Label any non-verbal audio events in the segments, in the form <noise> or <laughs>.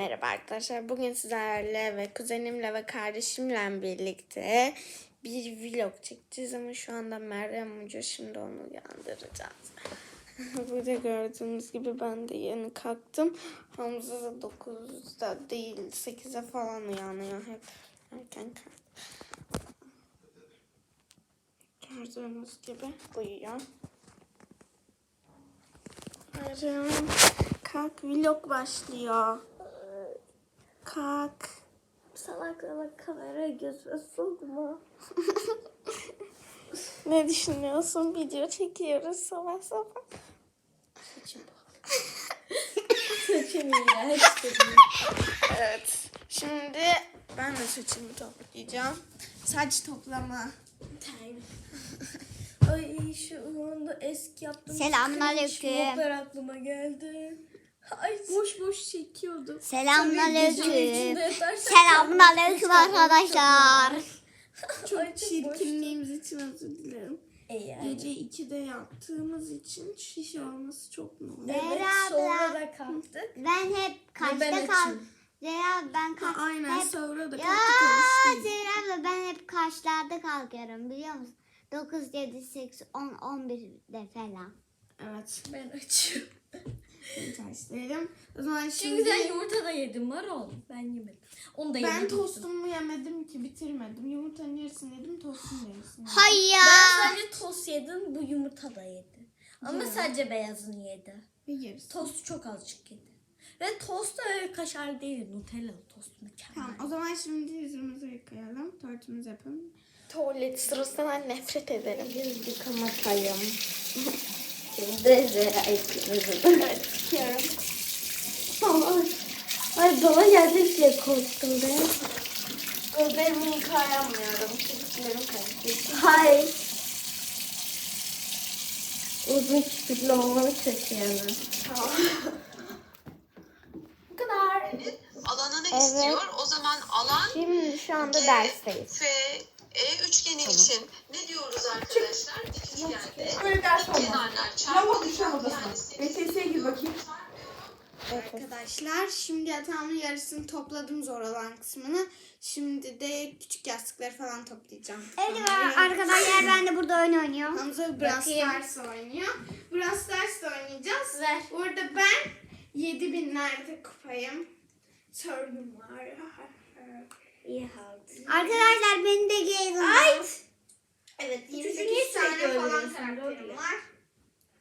Merhaba arkadaşlar. Bugün sizlerle ve kuzenimle ve kardeşimle birlikte bir vlog çekeceğiz ama şu anda Meryem Hoca şimdi onu uyandıracağız. <laughs> Burada gördüğünüz gibi ben de yeni kalktım. Hamza da 9'da değil 8'e falan uyanıyor hep. Erken kalk. Gördüğünüz gibi uyuyor. Meryem kalk vlog başlıyor. Kalk. Salak salak kameraya gözüme sokma. <laughs> Ne düşünüyorsun? Video çekiyoruz sabah sabah. Saçım dedi. Evet. Şimdi ben de saçımı toplayacağım. Saç toplama. Ay şu anda eski yaptığım Selamünaleyküm. aklıma geldi. Ay Boş boş çekiyordum. gecenin Selamünaleyküm. Selamünaleyküm arkadaşlar. Çok çirkinliğimiz için özür dilerim. E yani. Gece 2'de yattığımız için şiş olması çok normal. Evet sonra da kalktık. Ben hep kaçta kal? açım. Zeynep ben kaç? Aynen hep... sonra da Ya kalktık değil. Zeynep ben hep kaçlarda kalkıyorum biliyor musun? 9, 7, 8, 10, 11'de falan. Evet. Ben açım. <laughs> Başlayalım. O zaman Çünkü şimdi sen yumurta da yedin oğlum. Ben yemedim. Onu da ben yemedim. tostumu yemedim ki bitirmedim. Yumurtanın yarısını yedim tostun yarısını yedim. Hayır. Ben sadece tost yedim. Bu yumurta da yedi. Ama sadece beyazını yedi. Ve yarısı. Tost çok azıcık yedi. Ve tost da öyle kaşar değil. Nutella tost mükemmel. Tamam o zaman şimdi yüzümüzü yıkayalım. Tortumuzu yapalım. Tuvalet sırasından nefret ederim. Yüz yıkamatayım. <laughs> Şimdi de ekledim. Yıkıyorum. Ay, ay bana gelecek diye korktum ben. Gözlerimi yıkayamıyorum. Kirpiklerim kayıp. Hayır. Uzun küçüklü olmanı kötü yani. Bu kadar. alanını Evet. istiyor. O zaman alan Şimdi şu anda G, dersteyiz. F, E üçgeni için ne diyoruz arkadaşlar? İkizgende Böyle ders olmaz. kenarlar çarpılacak. odasına. Yani BTS'ye gir bakayım. Arkadaşlar şimdi yatağımın yarısını topladım zor olan kısmını. Şimdi de küçük yastıkları falan toplayacağım. Evet arkadaşlar ben de burada oyun oynuyorum. Hamza Brawl. Stars oynuyor. Brawl Stars da oynayacağız. Ver. Orada ben 7000'lerde kupayım. Sorunum var. <laughs> Arkadaşlar beni de gelin. Evet niye 28 tane falan karakterim var.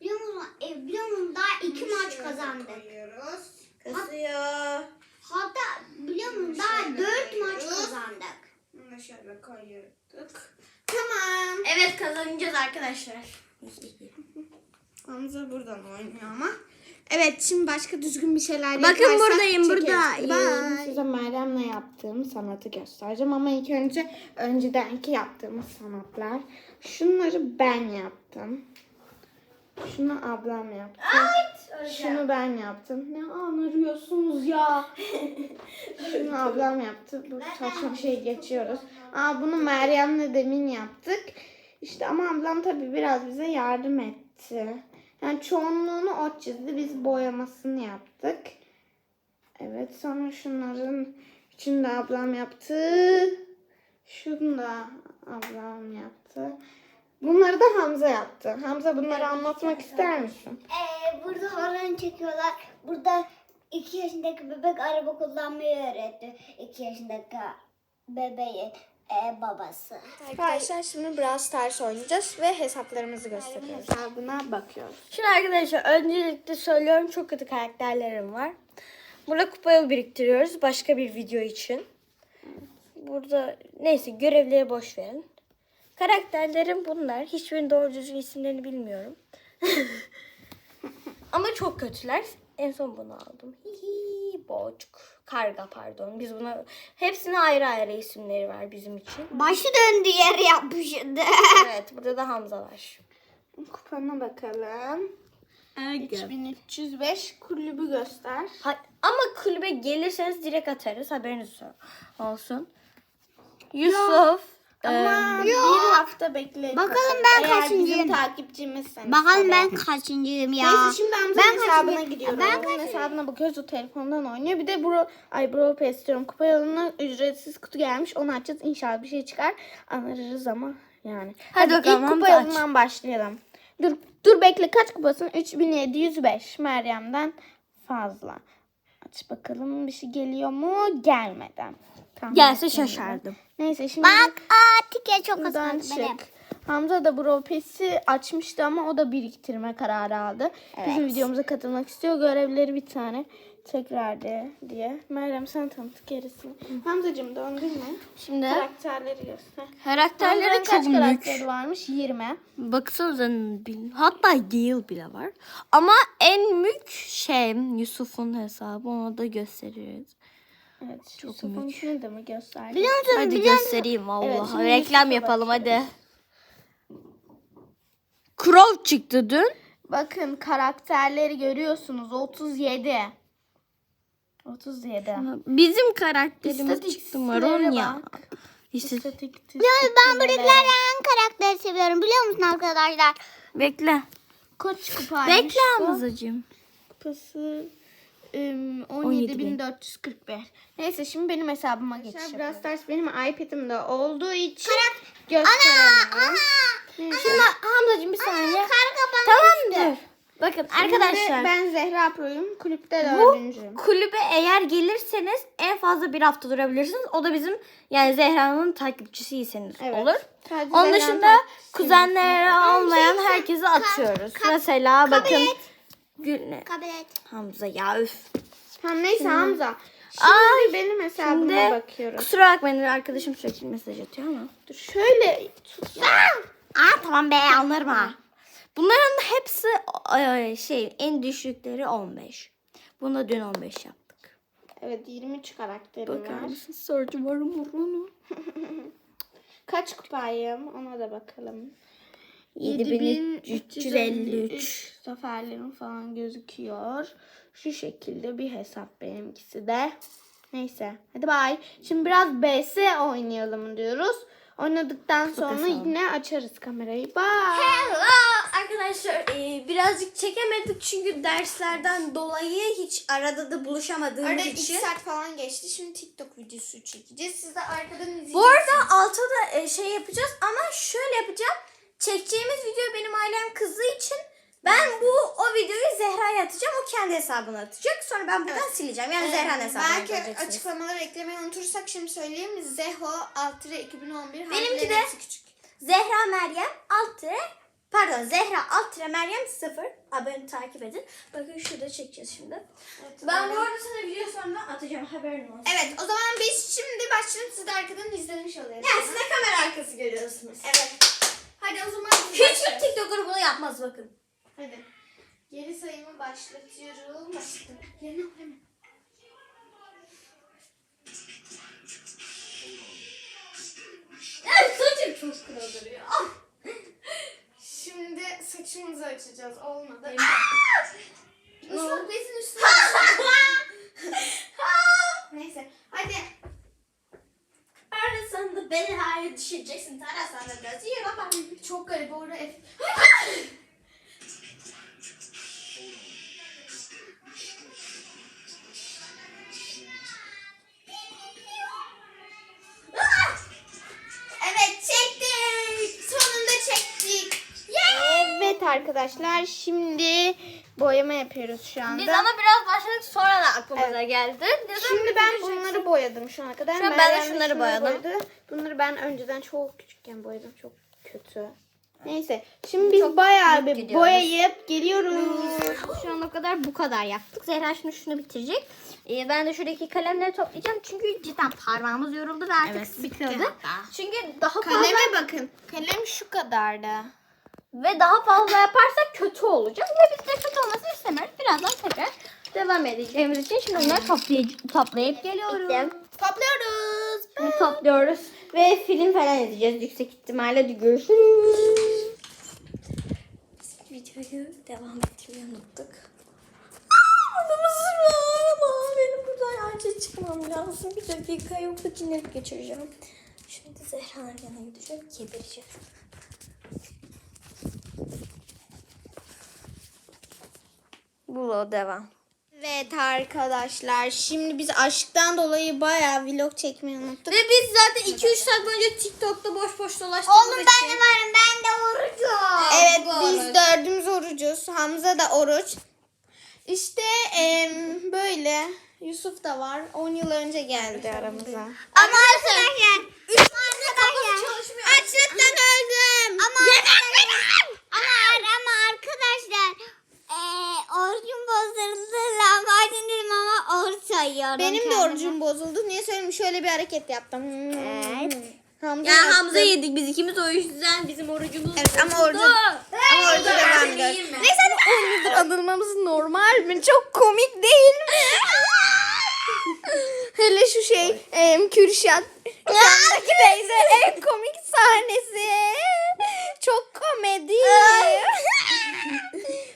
Biliyor musun? E, biliyor musun? Daha iki maç kazandık. koyuyoruz. Kızıyor. Hatta biliyor musun? Daha Şöyle dört maç kazandık. Bunu şöyle koyuyorduk. Tamam. Evet kazanacağız arkadaşlar. Hamza buradan oynuyor ama. Evet şimdi başka düzgün bir şeyler Bakın yaparsak buradayım, buradayım. Bye. Size Meryem'le yaptığım sanatı göstereceğim ama ilk önce öncedenki yaptığımız sanatlar. Şunları ben yaptım. Şunu ablam yaptı. Şunu ben yaptım. Ne anırıyorsunuz ya? <laughs> Şunu ablam yaptı. Bu saçma şey geçiyoruz. Aa bunu Meryem'le demin yaptık. İşte ama ablam tabii biraz bize yardım etti. Yani çoğunluğunu o çizdi. Biz boyamasını yaptık. Evet sonra şunların üçünü de ablam yaptı. Şunu da ablam yaptı. Bunları da Hamza yaptı. Hamza bunları anlatmak ister misin? Ee, burada horon çekiyorlar. Burada iki yaşındaki bebek araba kullanmayı öğretti. İki yaşındaki bebeğin e, babası. Arkadaşlar şimdi Brawl Stars oynayacağız ve hesaplarımızı gösteriyoruz. Hesabına bakıyoruz. Şimdi arkadaşlar öncelikle söylüyorum çok kötü karakterlerim var. Burada kupa yıl biriktiriyoruz başka bir video için. Burada neyse görevleri boş verin. Karakterlerim bunlar. Hiçbirinin doğru düzgün isimlerini bilmiyorum. <laughs> Ama çok kötüler. En son bunu aldım. Hihi, boçuk. Karga pardon. Biz buna hepsine ayrı ayrı isimleri var bizim için. Başı döndü yere yapmışdı. Evet burada da Hamza var. Kupana bakalım. 3305 kulübü göster. Ha- ama kulübe gelirseniz direkt atarız. Haberiniz olsun. Yusuf. Ama Ee, bir hafta bekle. Bakalım ben Eğer kaçıncıyım? bizim takipçimizseniz. Bakalım ben kaçıncıyım ya. Neyse şimdi Hamza'nın Ben hesabına kaçıncı- gidiyorum. Ben kaçıncı- hesabına bakıyoruz. O telefondan oynuyor. Bir de bro, ay bro istiyorum. Kupa yoluna ücretsiz kutu gelmiş. Onu açacağız. İnşallah bir şey çıkar. Anlarız ama yani. Hadi bakalım, ilk kupa Hamza aç. yolundan başlayalım. Dur dur bekle kaç kupasın? 3705 Meryem'den fazla. Aç bakalım bir şey geliyor mu? Gelmeden. Tamam, Gelse şaşardım. Neyse şimdi Bak aa tike çok buradan kıskandı benim. çık. Hamza da Bro Pass'i açmıştı ama o da biriktirme kararı aldı. Bizim videomuza katılmak istiyor. Görevleri bir tane tekrar de diye. Meryem sen tanıt gerisini. Hamzacığım döndürme. Şimdi Karakterleri göster. karakterleri Hamza'nın çok kaç büyük. karakteri varmış? 20. Baksanıza bil- hatta değil bile var. Ama en büyük şey Yusuf'un hesabı onu da gösteririz. Evet. Çok Yusuf'unkini de mi gösterdi? Biliyor musun? Hadi biliyor musun? göstereyim Allah. Evet, şimdi Reklam Yusuf'a yapalım hadi. Crow çıktı dün. Bakın karakterleri görüyorsunuz. 37. 37. Bizim karakterimiz çıktı İstatistiklere Maron ya. bak. İşte İstatistik- Ya ben buradakilerden hangi karakteri seviyorum biliyor musun arkadaşlar? bekle. Kaç kupaymış Bekle? Hamzacığım. Kupası ım, 17.445. Neyse şimdi benim hesabıma geçiş Brawl Stars benim iPad'imde olduğu için gösteremiyorum. Şimdi Hamzacığım bir saniye. Karga Tamamdır. Bakın Şimdi arkadaşlar. ben Zehra Pro'yum. Kulüpte Bu dördüncüyüm. kulübe eğer gelirseniz en fazla bir hafta durabilirsiniz. O da bizim yani Zehra'nın takipçisiyseniz Evet. olur. Sadece Onun Zehra'nın dışında kuzenleri olmayan herkese atıyoruz. Mesela bakın Gül Kabul et. Hamza ya üf. Tamam neyse Hamza. Şimdi Ay, benim hesabıma Şimdi bakıyorum. kusura bakmayın arkadaşım sürekli mesaj atıyor ama. Dur şöyle tut. Aa tamam be anlarım ha. Bunların hepsi şey en düşükleri 15. Bunda dün 15 yaptık. Evet 23 karakterim Bakar var. mısın? Sorcu var mı onu? <laughs> Kaç kupayım ona da bakalım. 7353. Zaferlerim falan gözüküyor. Şu şekilde bir hesap benimkisi de. Neyse hadi bay. Şimdi biraz BS oynayalım diyoruz. Oynadıktan sonra hesabı. yine açarız kamerayı. Bye. Hello arkadaşlar e, birazcık çekemedik çünkü derslerden dolayı hiç arada da buluşamadığımız Arada 2 için. saat falan geçti. Şimdi TikTok videosu çekeceğiz. Siz de arkadan izleyeceksiniz. Bu arada altta da e, şey yapacağız ama şöyle yapacağım. Çekeceğimiz video benim ailem kızdığı için ben bu o videoyu Zehra'ya atacağım. O kendi hesabına atacak. Sonra ben buradan sileceğim. Yani Zehra'nın hesabına Belki açıklamaları eklemeyi unutursak şimdi söyleyeyim. Zeho 6 2011 Benimki de- küçük. Zehra Meryem alt tire pardon Zehra alt tire Meryem 0 abone takip edin. Bakın şurada çekeceğiz şimdi. ben bu arada sana video sonunda atacağım haberin olsun. Evet o zaman biz şimdi başlayalım. Siz de arkadan izlemiş oluyorsunuz. Yani siz de kamera arkası görüyorsunuz. Evet. Hadi o zaman biz Hiçbir başlayalım. TikToker bunu yapmaz bakın. Hadi. Geri sayımı başlatıyorum. Başladım. Yerine koy hemen. Ya saçım çok kırılır ya. Şimdi saçımızı açacağız. Olmadı. Islak bezin üstüne. <laughs> Neyse. Hadi. Arasan da belaya düşeceksin. Tarasan da biraz iyi baba. Çok garip orada. F- Evet çektik. Sonunda çektik. Evet arkadaşlar şimdi boyama yapıyoruz şu anda. Biz ama biraz başladık sonra da aklımıza geldi. Neden Şimdi ben bunları boyadım şu ana kadar. Şu an ben de şunları şunları boyadım. boyadı. Bunları ben önceden çok küçükken boyadım. Çok kötü. Neyse. Şimdi biz bayağı bir gidiyoruz. boyayıp geliyoruz. Şu ana kadar bu kadar yaptık. Zehra şimdi şunu bitirecek. Ee, ben de şuradaki kalemleri toplayacağım. Çünkü cidden parmağımız yoruldu ve artık sıkıldı. Çünkü daha fazla Kaleme bakın. Kalem şu kadardı. Ve daha fazla yaparsak kötü olacak. Ve biz de kötü olmasını istemiyoruz. Birazdan tekrar devam edeceğimiz için şimdi onları toplayıp, toplayıp geliyoruz. Topluyoruz. Şimdi topluyoruz ve film falan izleyeceğiz yüksek ihtimalle. Hadi görüşürüz. Videoyu devam ettirmeyi unuttuk. Ama benim buradan acil çıkmam lazım. Bir dakika yoksa cinnet geçireceğim. Şimdi Zehra'nın yanına gideceğim. Kedireceğim. Bu devam. Evet arkadaşlar şimdi biz aşktan dolayı bayağı vlog çekmeyi unuttuk. Ve biz zaten 2-3 saat boyunca TikTok'ta boş boş dolaştığımız Oğlum ben de varım ben de orucum. Evet bu biz oruç. dördümüz orucuz. Hamza da oruç. İşte em, böyle. Yusuf da var. 10 yıl önce geldi aramıza. Ama arkadaşlar. Arkadaşlar. Açlıktan öldüm. Ama arkadaşlar. Ama, ama arkadaşlar. Eee orucum bozuldu. Lahmacun dedim sayıyorum. Benim de kendime. orucum bozuldu. Niye söyleyeyim? Şöyle bir hareket yaptım. Evet. Hamza Ya yaptı. Hamza yedik biz ikimiz o yüzden bizim orucumuz Evet ama orucu, ama orucu devam ediyor. Neyse hani 10 yıldır anılmamız normal mi? Çok komik değil mi? <laughs> Hele şu şey em, Kürşat. <laughs> Yandaki teyze en komik sahnesi. Çok komedi.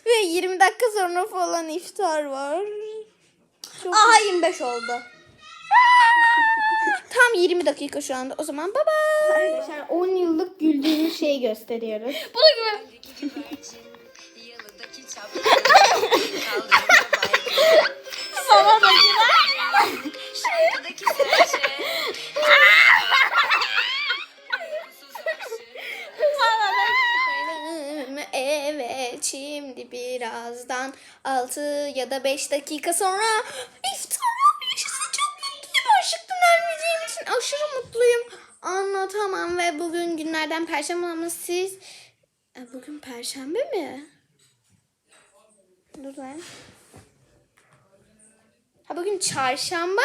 Ve 20 dakika sonra falan iftar var. Çok Aha 25 oldu. <laughs> Tam 20 dakika şu anda. O zaman baba. Arkadaşlar 10 yıllık güldüğümüz şeyi gösteriyoruz. Bunu gibi. Bana da Şarkıdaki serçe. Şimdi birazdan 6 ya da 5 dakika sonra iftarlar yaşasın çok mutluyum. Aşıktan ölmeyeceğim için aşırı mutluyum. Anlatamam ve bugün günlerden perşembe ama siz... E, Bugün perşembe mi? Dur lan. Ha bugün çarşamba,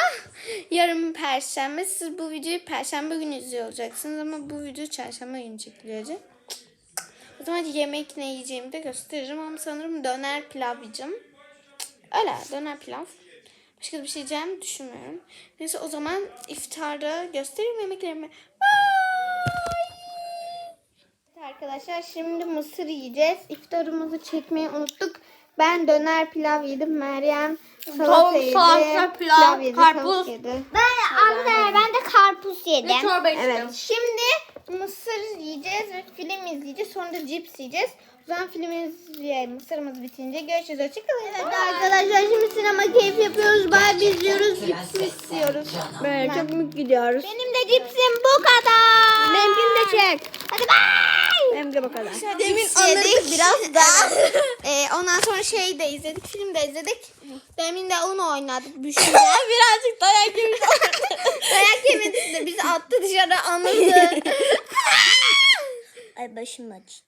yarın perşembe. Siz bu videoyu perşembe günü izliyor olacaksınız ama bu video çarşamba günü çekiliyor. O zaman yemek ne yiyeceğimi de gösteririm ama sanırım döner pilav yiyeceğim. Öyle döner pilav. Başka bir şey yiyeceğimi düşünmüyorum. Neyse o zaman iftarda gösteririm yemeklerimi. Bye. Arkadaşlar şimdi mısır yiyeceğiz. İftarımızı çekmeyi unuttuk. Ben döner pilav yedim. Meryem salata yedi. salata, pilav, yedi, karpuz. yedi. Ben arkadaşlar ben de karpuz yedim. Ve çorba içtim. Evet. Şimdi mısır yiyeceğiz ve film izleyeceğiz. Sonra da cips yiyeceğiz. O zaman film izleyelim. Mısırımız bitince görüşürüz. Hoşçakalın. Evet arkadaşlar şimdi sinema keyfi yapıyoruz. Barbie izliyoruz. Cips istiyoruz. Böyle çok mutlu gidiyoruz. Benim de cipsim bu kadar. Benimkini de çek. Hadi bye. Benim de bu kadar. Demin anladık biraz daha. <laughs> ee, ondan sonra şey de izledik. Film de izledik. Demin de onu oynadık. Büşra. <laughs> Birazcık dayak yemiş. dayak yemedi de bizi attı dışarı anladı. <laughs> Ay başım acıdı.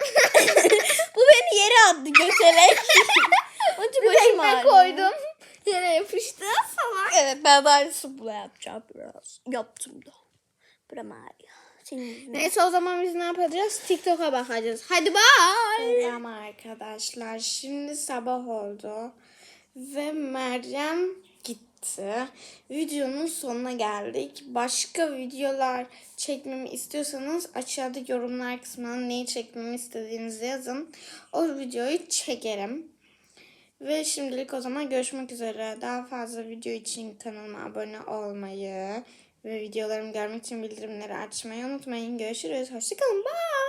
<laughs> Bu beni yere attı göterek. Acı Bir başım ağrıyor. koydum. Yere yapıştı. Salak. Evet ben de aynısını buna yapacağım biraz. Yaptım da. Buram ağrıyor. Senin yüzünden. Neyse o zaman biz ne yapacağız? TikTok'a bakacağız. Hadi bye. Selam arkadaşlar. Şimdi sabah oldu. Ve Meryem gitti. Videonun sonuna geldik. Başka videolar çekmemi istiyorsanız aşağıda yorumlar kısmına neyi çekmemi istediğinizi yazın. O videoyu çekerim. Ve şimdilik o zaman görüşmek üzere. Daha fazla video için kanalıma abone olmayı ve videolarımı görmek için bildirimleri açmayı unutmayın. Görüşürüz. Hoşçakalın. Bye.